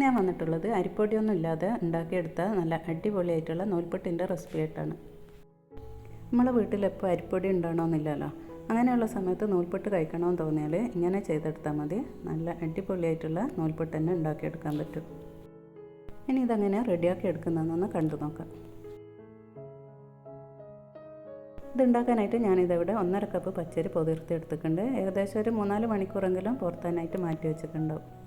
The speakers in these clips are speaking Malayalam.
ഞാൻ വന്നിട്ടുള്ളത് അരിപ്പൊടിയൊന്നും ഇല്ലാതെ ഉണ്ടാക്കിയെടുത്ത നല്ല അടിപൊളിയായിട്ടുള്ള നൂൽപ്പൊട്ടിന്റെ റെസിപ്പി ആയിട്ടാണ് നമ്മളെ വീട്ടിലെപ്പോൾ അരിപ്പൊടി ഉണ്ടാകണമെന്നില്ലല്ലോ അങ്ങനെയുള്ള സമയത്ത് നൂൽപ്പൊട്ട് കഴിക്കണമെന്ന് തോന്നിയാൽ ഇങ്ങനെ ചെയ്തെടുത്താൽ മതി. നല്ല അടിപൊളിയായിട്ടുള്ള നൂൽപ്പൊട്ട് തന്നെ ഉണ്ടാക്കിയെടുക്കാൻ പറ്റും. ഇനി ഇതങ്ങനെ റെഡിയാക്കി എടുക്കുന്നതെന്നൊന്ന് കണ്ടു നോക്കാം. ഇതുണ്ടാക്കാനായിട്ട് ഞാനിതവിടെ ഒന്നര കപ്പ് പച്ചരി പൊതിർത്തി എടുത്തിട്ടുണ്ട് ഏകദേശം ഒരു മൂന്നാൽ മണിക്കൂറെങ്കിലും പുറത്താനായിട്ട് മാറ്റി വെച്ചിട്ടുണ്ടാവും.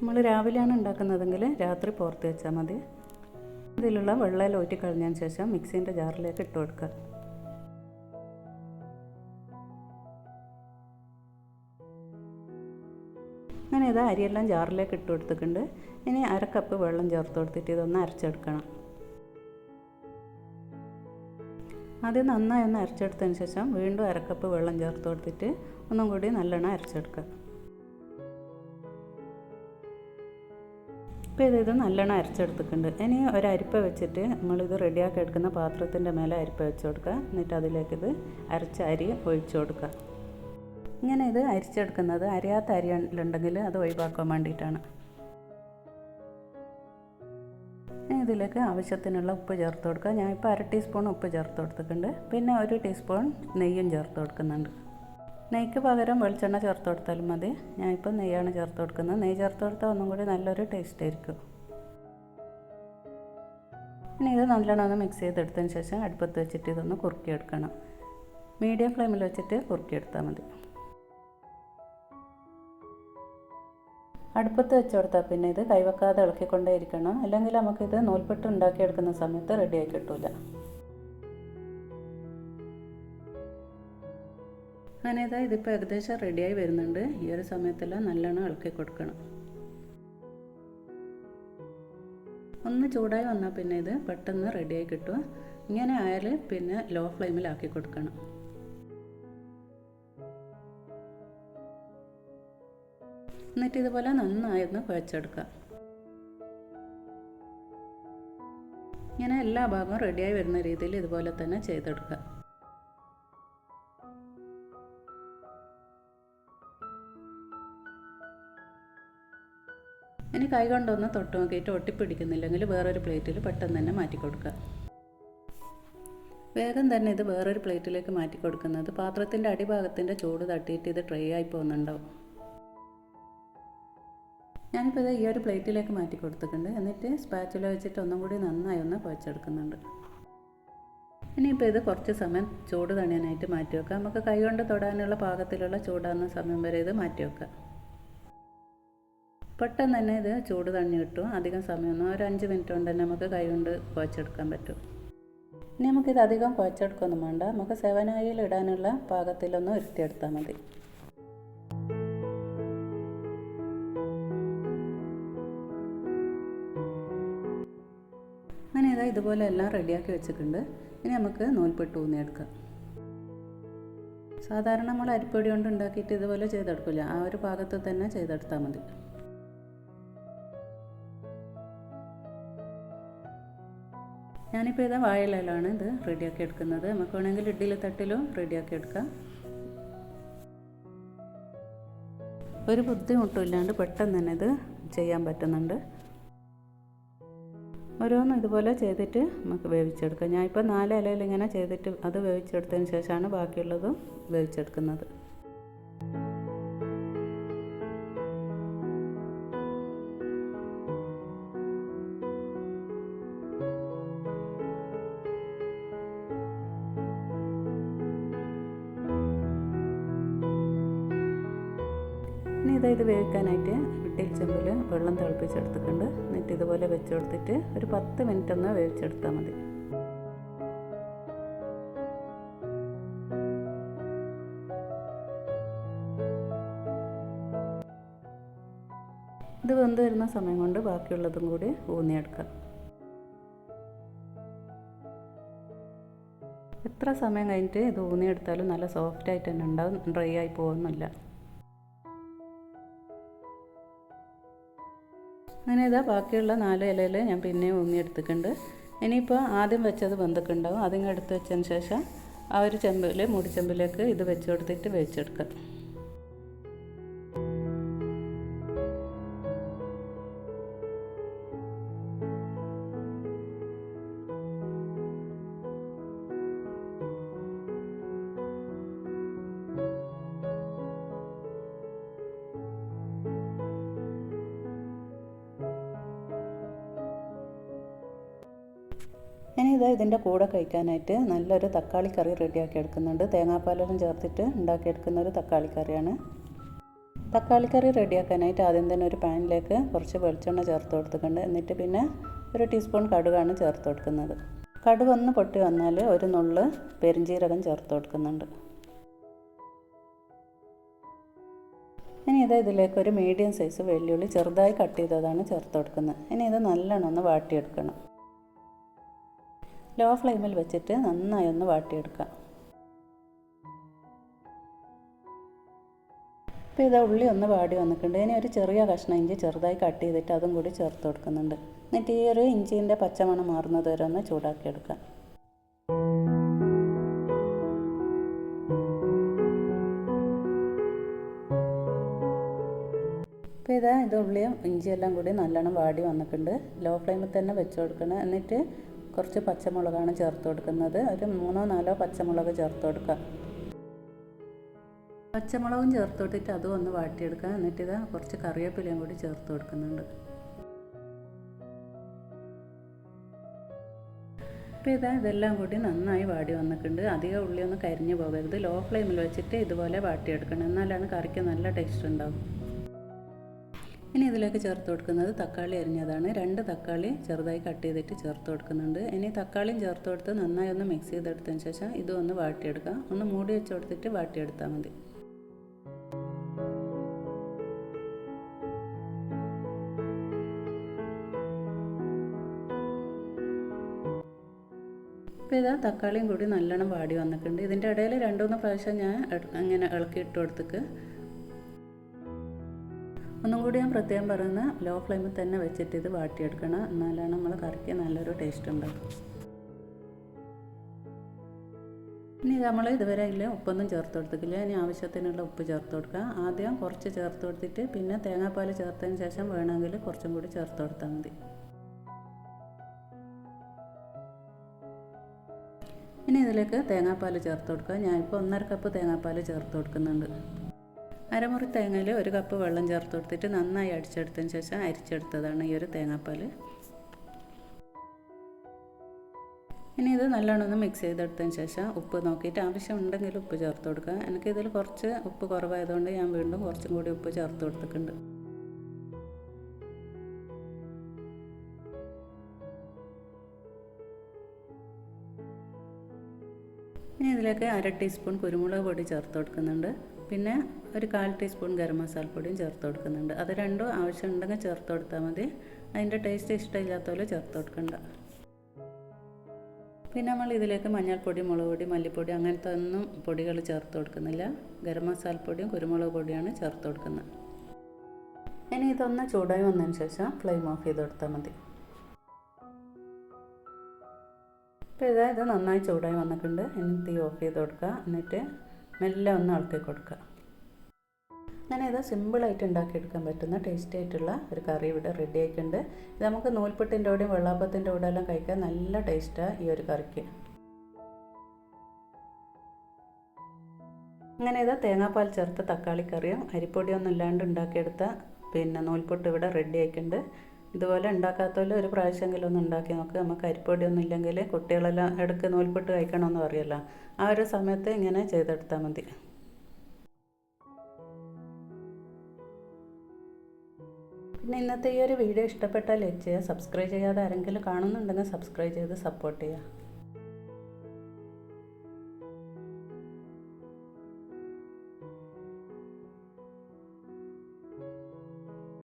നമ്മൾ രാവിലെയാണ് ഉണ്ടാക്കുന്നതെങ്കിൽ രാത്രി പുറത്ത് വെച്ചാൽ മതി. ഇതിലുള്ള വെള്ളം ഊറ്റി കളഞ്ഞതിന് ശേഷം മിക്സീന്റെ ജാറിലേക്ക് ഇട്ട് കൊടുക്കുക. അങ്ങനെ ഇത് അരിയെല്ലാം ജാറിലേക്ക് ഇട്ട് കൊടുത്തിട്ടുണ്ട്. ഇനി അര കപ്പ് വെള്ളം ചേർത്ത് കൊടുത്തിട്ട് ഇതൊന്ന് അരച്ചെടുക്കണം. ആദ്യം നന്നായി ഒന്ന് അരച്ചെടുത്തതിന് ശേഷം വീണ്ടും അരക്കപ്പ് വെള്ളം ചേർത്ത് കൊടുത്തിട്ട് ഒന്നും കൂടി നല്ലോണം അരച്ചെടുക്കുക. ഇപ്പോൾ ഇത് ഇത് നല്ലോണം അരച്ചെടുത്തിട്ടുണ്ട്. ഇനി ഒരു അരിപ്പ വെച്ചിട്ട് നമ്മളിത് റെഡിയാക്കി എടുക്കുന്ന പാത്രത്തിന്റെ മേലെ അരിപ്പ വെച്ച് കൊടുക്കുക. എന്നിട്ട് അതിലേക്ക് ഇത് അരച്ച അരി ഒഴിച്ചു കൊടുക്കുക. ഇങ്ങനെ ഇത് അരിച്ചെടുക്കുന്നത് അരിയാത്ത അരിയുണ്ടെങ്കിൽ അത് ഒഴിവാക്കാൻ വേണ്ടിയിട്ടാണ്. ഇതിലേക്ക് ആവശ്യത്തിനുള്ള ഉപ്പ് ചേർത്ത് കൊടുക്കുക. ഞാൻ ഞാനിപ്പോൾ അര ടീസ്പൂൺ ഉപ്പ് ചേർത്ത് കൊടുത്തിട്ടുണ്ട്. പിന്നെ ഒരു ടീസ്പൂൺ നെയ്യും ചേർത്ത് കൊടുക്കുന്നുണ്ട്. നെയ്ക്ക് പകരം വെളിച്ചെണ്ണ ചേർത്ത് കൊടുത്താലും മതി. ഞാനിപ്പോൾ നെയ്യാണ് ചേർത്ത് കൊടുക്കുന്നത്. നെയ്യ് ചേർത്ത് കൊടുത്താൽ ഒന്നും കൂടി നല്ലൊരു ടേസ്റ്റ് ആയിരിക്കും. ഇനി ഇത് നല്ലോണം ഒന്ന് മിക്സ് ചെയ്തെടുത്തതിന് ശേഷം അടുപ്പത്ത് വെച്ചിട്ട് ഇതൊന്ന് കുറുക്കിയെടുക്കണം. മീഡിയം ഫ്ലെയിമിൽ വെച്ചിട്ട് കുറുക്കിയെടുത്താൽ മതി. അടുപ്പത്ത് വെച്ച് കൊടുത്താൽ പിന്നെ ഇത് കൈവെക്കാതെ ഇളക്കിക്കൊണ്ടേ ഇരിക്കണം. അല്ലെങ്കിൽ നമുക്കിത് നൂൽപ്പെട്ട് ഉണ്ടാക്കിയെടുക്കുന്ന സമയത്ത് റെഡിയായി കിട്ടൂല. അങ്ങനെ ഇതാ ഇതിപ്പോൾ ഏകദേശം റെഡിയായി വരുന്നുണ്ട്. ഈ ഒരു സമയത്തെല്ലാം നല്ലോണം ഇളക്കി കൊടുക്കണം. ഒന്ന് ചൂടായി വന്നാൽ പിന്നെ ഇത് പെട്ടെന്ന് റെഡിയായി കിട്ടും ഇങ്ങനെ ആയാൽ പിന്നെ ലോ ഫ്ലെയിമിലാക്കി കൊടുക്കണം. എന്നിട്ട് ഇതുപോലെ നന്നായി ഒന്ന് കുഴച്ചെടുക്കുക. ഇങ്ങനെ എല്ലാ ഭാഗവും റെഡിയായി വരുന്ന രീതിയിൽ ഇതുപോലെ തന്നെ ചെയ്തെടുക്കുക. ഇനി കൈ കൊണ്ടൊന്ന് തൊട്ട് നോക്കിയിട്ട് ഒട്ടിപ്പിടിക്കുന്നില്ലെങ്കിൽ വേറൊരു പ്ലേറ്റിൽ പെട്ടെന്ന് തന്നെ മാറ്റി കൊടുക്കുക. വേഗം തന്നെ ഇത് വേറൊരു പ്ലേറ്റിലേക്ക് മാറ്റി കൊടുക്കുന്നത് പാത്രത്തിന്റെ അടിഭാഗത്തിന്റെ ചൂട് തട്ടിയിട്ട് ഇത് ഡ്രൈ ആയി പോകുന്നുണ്ടാവും. ഞാനിപ്പോൾ ഇത് ഈ ഒരു പ്ലേറ്റിലേക്ക് മാറ്റി കൊടുത്തിട്ടുണ്ട്. എന്നിട്ട് സ്പാച്ചുല വെച്ചിട്ട് ഒന്നും കൂടി നന്നായി ഒന്ന് കുഴച്ചെടുക്കുന്നുണ്ട്. ഇനിയിപ്പോൾ ഇത് കുറച്ച് സമയം ചൂട് തണിയാനായിട്ട് മാറ്റി വെക്കാം നമുക്ക് കൈ കൊണ്ട് തൊടാനുള്ള പാകത്തിലുള്ള ചൂടാകുന്ന സമയം വരെ ഇത് മാറ്റി വെക്കാം പെട്ടെന്ന് തന്നെ ഇത് ചൂട് തണ്ണി കിട്ടും. അധികം സമയമൊന്നും ഒരു അഞ്ച് മിനിറ്റ് കൊണ്ട് തന്നെ നമുക്ക് കൈ കൊണ്ട് കുഴച്ചെടുക്കാൻ പറ്റും. ഇനി നമുക്കിത് അധികം കുഴച്ചെടുക്കൊന്നും വേണ്ട. നമുക്ക് സെവൻ ഓയിൽ ഇടാനുള്ള പാകത്തിലൊന്ന് ഉരുത്തിയെടുത്താൽ മതി. അങ്ങനെ ഇതാ ഇതുപോലെ എല്ലാം റെഡിയാക്കി വെച്ചിട്ടുണ്ട്. ഇനി നമുക്ക് നൂൽപ്പെട്ട് ഊന്നിയെടുക്കാം. സാധാരണ നമ്മൾ അരിപ്പൊടി കൊണ്ട് ഉണ്ടാക്കിയിട്ട് ഇതുപോലെ ചെയ്തെടുക്കില്ല. ആ ഒരു പാകത്ത് തന്നെ ചെയ്തെടുത്താൽ മതി. ഞാനിപ്പോൾ ഇതാ വാഴയിലാണ് ഇത് റെഡിയാക്കി എടുക്കുന്നത്. നമുക്ക് വേണമെങ്കിൽ ഇഡ്ഡലി തട്ടിലും റെഡിയാക്കി എടുക്കാം. ഒരു ബുദ്ധിമുട്ടും ഇല്ലാണ്ട് പെട്ടെന്ന് തന്നെ ഇത് ചെയ്യാൻ പറ്റുന്നുണ്ട്. ഓരോന്നും ഇതുപോലെ ചെയ്തിട്ട് നമുക്ക് വേവിച്ചെടുക്കാം. ഞാനിപ്പോൾ നാല് ഇലയിൽ ഇങ്ങനെ ചെയ്തിട്ട് അത് വേവിച്ചെടുത്തതിന് ശേഷമാണ് ബാക്കിയുള്ളതും വേവിച്ചെടുക്കുന്നത്. ഇനി ഇതാ ഇത് വേവിക്കാനായിട്ട് ഇഡ്ഡലി ചെമ്പിൽ വെള്ളം തിളപ്പിച്ചെടുത്തിട്ടുണ്ട്. എന്നിട്ട് ഇതുപോലെ വെച്ച് കൊടുത്തിട്ട് ഒരു പത്ത് മിനിറ്റ് ഒന്ന് വേവിച്ചെടുത്താൽ മതി. ഇത് വെന്ത് വരുന്ന സമയം കൊണ്ട് ബാക്കിയുള്ളതും കൂടി ഊന്നിയെടുക്കാം. എത്ര സമയം കഴിഞ്ഞിട്ട് ഇത് ഊന്നിയെടുത്താലും നല്ല സോഫ്റ്റ് ആയിട്ട് തന്നെ ഉണ്ടാവും. ഡ്രൈ ആയി പോകുന്നില്ല. അങ്ങനെ ഇതാ ബാക്കിയുള്ള നാല് ഇലയിൽ ഞാൻ പിന്നെയും ഊങ്ങിയെടുത്തിട്ടുണ്ട് ഇനിയിപ്പോൾ ആദ്യം വെച്ചത് വെന്തൊക്കെയുണ്ടാവും അതിങ്ങെടുത്ത് വെച്ചതിന് ശേഷം ആ ഒരു ചെമ്പിൽ മുടിച്ചെമ്പിലേക്ക് ഇത് വെച്ച് കൊടുത്തിട്ട് വേവിച്ചെടുക്കുക. ഇനി ഇത് ഇതിന്റെ കൂടെ കഴിക്കാനായിട്ട് നല്ലൊരു തക്കാളി കറി റെഡിയാക്കി എടുക്കുന്നുണ്ട്. തേങ്ങാപ്പാലെല്ലാം ചേർത്തിട്ട് ഉണ്ടാക്കിയെടുക്കുന്ന ഒരു തക്കാളി കറിയാണ്. തക്കാളി കറി റെഡിയാക്കാനായിട്ട് ആദ്യം തന്നെ ഒരു പാനിലേക്ക് കുറച്ച് വെളിച്ചെണ്ണ ചേർത്ത് കൊടുത്തിട്ടുണ്ട്. എന്നിട്ട് പിന്നെ ഒരു ടീസ്പൂൺ കടുകാണ് ചേർത്ത് കൊടുക്കുന്നത്. കടുക് ഒന്ന് പൊട്ടി വന്നാൽ ഒരു നുള്ള് പെരിഞ്ചീരകം ചേർത്ത് കൊടുക്കുന്നുണ്ട്. ഇനി ഇത് ഇതിലേക്ക് ഒരു മീഡിയം സൈസ് വെല്ലുള്ളി ചെറുതായി കട്ട് ചെയ്തതാണ് ചേർത്ത് കൊടുക്കുന്നത്. ഇനി ഇത് നല്ലോണം ഒന്ന് വാട്ടിയെടുക്കണം. ലോ ഫ്ലെയിമിൽ വെച്ചിട്ട് നന്നായി ഒന്ന് വാട്ടിയെടുക്കുക. ഇപ്പോൾ ഇത് ഉള്ളി ഒന്ന് വാടി വന്നിട്ടുണ്ട്. ഇനി ഒരു ചെറിയ കഷ്ണം ഇഞ്ചി ചെറുതായി കട്ട് ചെയ്തിട്ട് അതും കൂടി ചേർത്ത് കൊടുക്കുന്നുണ്ട്. എന്നിട്ട് ഈ ഒരു ഇഞ്ചിന്റെ പച്ചമണം മാറുന്നത് വരെ ഒന്ന് ചൂടാക്കിയെടുക്കുക അപ്പോൾ ഇതാ ഇത് ഉള്ളിയും ഇഞ്ചിയെല്ലാം കൂടി നല്ലോണം വാടി വന്നിട്ടുണ്ട്. ലോ ഫ്ലെയിമിൽ തന്നെ വെച്ച് കൊടുക്കണം. എന്നിട്ട് കുറച്ച് പച്ചമുളകാണ് ചേർത്ത് കൊടുക്കുന്നത്. ഒരു മൂന്നോ നാലോ പച്ചമുളക് ചേർത്ത് കൊടുക്കുക. പച്ചമുളകും ചേർത്ത് കൊടുത്തിട്ട് അതും ഒന്ന് വാട്ടിയെടുക്കുക. എന്നിട്ട് ഇതാ കുറച്ച് കറിവേപ്പിലയും കൂടി ചേർത്ത് കൊടുക്കുന്നുണ്ട്. അപ്പോൾ ഇതാ ഇതെല്ലാം കൂടി നന്നായി വാടി വന്നിട്ടുണ്ട്. അധികം ഉള്ളിയൊന്നും കരിഞ്ഞു പോകരുത്. ലോ ഫ്ലെയിമിൽ വെച്ചിട്ട് ഇതുപോലെ വാട്ടിയെടുക്കണം. എന്നാലാണ് കറിക്ക് നല്ല ടേസ്റ്റ് ഉണ്ടാവും. ഇനി ഇതിലേക്ക് ചേർത്ത് കൊടുക്കുന്നത് തക്കാളി അരിഞ്ഞതാണ്. രണ്ട് തക്കാളി ചെറുതായി കട്ട് ചെയ്തിട്ട് ചേർത്ത് കൊടുക്കുന്നുണ്ട്. ഇനി തക്കാളിയും ചേർത്ത് കൊടുത്ത് നന്നായി ഒന്ന് മിക്സ് ചെയ്തെടുത്തതിന് ശേഷം ഇതും ഒന്ന് വാട്ടിയെടുക്കുക ഒന്ന് മൂടി വെച്ച് കൊടുത്തിട്ട് വാട്ടിയെടുത്താൽ മതി. ഇപ്പോൾ ഇതാ തക്കാളിയും കൂടി നല്ലോണം വാടി വന്നിട്ടുണ്ട്. ഇതിന്റെ ഇടയിൽ രണ്ടു മൂന്ന് പ്രാവശ്യം ഞാൻ അങ്ങനെ ഇളക്കി ഇട്ട് കൊടുത്തേക്ക് ഒന്നും കൂടി ഞാൻ പ്രത്യേകം പറയുന്നത് ലോ ഫ്ലെയിമിൽ തന്നെ വെച്ചിട്ട് ഇത് വാട്ടിയെടുക്കണം. എന്നാലാണ് നമ്മൾ കറിക്ക് നല്ലൊരു ടേസ്റ്റ് ഉണ്ടാക്കുക ഇനി നമ്മൾ ഇതുവരെ ഇല്ല ഉപ്പൊന്നും ചേർത്ത് കൊടുത്തിട്ടില്ല. ഇനി ആവശ്യത്തിനുള്ള ഉപ്പ് ചേർത്ത് കൊടുക്കുക. ആദ്യം കുറച്ച് ചേർത്ത് കൊടുത്തിട്ട് പിന്നെ തേങ്ങാപ്പാൽ ചേർത്തതിന് ശേഷം വേണമെങ്കിൽ കുറച്ചും കൂടി ചേർത്ത് കൊടുത്താൽ മതി. ഇനി ഇതിലേക്ക് തേങ്ങാപ്പാൽ ചേർത്ത് കൊടുക്കുക. ഞാനിപ്പോൾ ഒന്നര കപ്പ് തേങ്ങാപ്പാൽ ചേർത്ത് കൊടുക്കുന്നുണ്ട്. അരമുറി തേങ്ങയിൽ ഒരു കപ്പ് വെള്ളം ചേർത്ത് കൊടുത്തിട്ട് നന്നായി അടിച്ചെടുത്തതിന് ശേഷം അരിച്ചെടുത്തതാണ് ഈ ഒരു തേങ്ങാപ്പാൽ ഇനി ഇത് നല്ലോണം ഒന്ന് മിക്സ് ചെയ്തെടുത്തതിന് ശേഷം ഉപ്പ് നോക്കിയിട്ട് ആവശ്യമുണ്ടെങ്കിൽ ഉപ്പ് ചേർത്ത് കൊടുക്കുക. എനിക്കിതിൽ കുറച്ച് ഉപ്പ് കുറവായതുകൊണ്ട് ഞാൻ വീണ്ടും കുറച്ചും കൂടി ഉപ്പ് ചേർത്ത് കൊടുത്തിട്ടുണ്ട്. ഇനി ഇതിലേക്ക് അര ടീസ്പൂൺ കുരുമുളക് പൊടി ചേർത്ത് കൊടുക്കുന്നുണ്ട്. പിന്നെ ഒരു കാൽ ടീസ്പൂൺ ഗരം മസാലപ്പൊടിയും ചേർത്ത് കൊടുക്കുന്നുണ്ട്. അത് രണ്ടും ആവശ്യമുണ്ടെങ്കിൽ ചേർത്ത് കൊടുത്താൽ മതി. അതിന്റെ ടേസ്റ്റ് ഇഷ്ടമില്ലാത്തപോലെ ചേർത്ത് കൊടുക്കണ്ട. പിന്നെ നമ്മൾ ഇതിലേക്ക് മഞ്ഞൾപ്പൊടി മുളക് പൊടി മല്ലിപ്പൊടി അങ്ങനത്തെ ഒന്നും പൊടികൾ ചേർത്ത് കൊടുക്കുന്നില്ല. ഗരം മസാലപ്പൊടിയും കുരുമുളക് പൊടിയാണ് ചേർത്ത് കൊടുക്കുന്നത്. ഇനി ഇതൊന്ന് ചൂടായി വന്നതിന് ശേഷം ഫ്ലെയിം ഓഫ് ചെയ്ത് കൊടുത്താൽ മതി. ഇപ്പോൾ ഇതാ ഇത് നന്നായി ചൂടായി വന്നിട്ടുണ്ട്. ഇനി തീ ഓഫ് ചെയ്ത് കൊടുക്കുക. എന്നിട്ട് മെല്ലെ ഒന്ന് ഇളക്കി കൊടുക്കുക. അങ്ങനെ ഇത് സിമ്പിളായിട്ട് ഉണ്ടാക്കിയെടുക്കാൻ പറ്റുന്ന ടേസ്റ്റി ആയിട്ടുള്ള ഒരു കറി ഇവിടെ റെഡി ആയിട്ടുണ്ട്. ഇത് നമുക്ക് നൂൽപ്പെട്ടിന്റെ കൂടെയും വെള്ളാപ്പത്തിന്റെ കൂടെ എല്ലാം കഴിക്കാൻ നല്ല ടേസ്റ്റാണ് ഈ ഒരു കറിക്ക്. അങ്ങനെ ഇത് തേങ്ങാപ്പാൽ ചേർത്ത തക്കാളി കറിയും അരിപ്പൊടിയൊന്നും ഇല്ലാണ്ട് ഉണ്ടാക്കിയെടുത്ത പിന്നെ നൂൽപ്പൊട്ട് ഇവിടെ റെഡി ആയിട്ടുണ്ട്. ഇതുപോലെ ഉണ്ടാക്കാത്തവരെ ഒരു പ്രാവശ്യമെങ്കിലും ഒന്ന് ഉണ്ടാക്കി നോക്കുക നമുക്ക് അരിപ്പൊടിയൊന്നും ഇല്ലെങ്കിൽ കുട്ടികളെല്ലാം ഇടയ്ക്ക് നൂൽപ്പെട്ട് കഴിക്കണമെന്ന് പറയല്ലോ ആ ഒരു സമയത്ത് ഇങ്ങനെ ചെയ്തെടുത്താൽ മതി. പിന്നെ ഇന്നത്തെ ഈ ഒരു വീഡിയോ ഇഷ്ടപ്പെട്ടാൽ ലൈക്ക് ചെയ്യുക സബ്സ്ക്രൈബ് ചെയ്യാതെ ആരെങ്കിലും കാണുന്നുണ്ടെങ്കിൽ സബ്സ്ക്രൈബ് ചെയ്ത് സപ്പോർട്ട് ചെയ്യുക.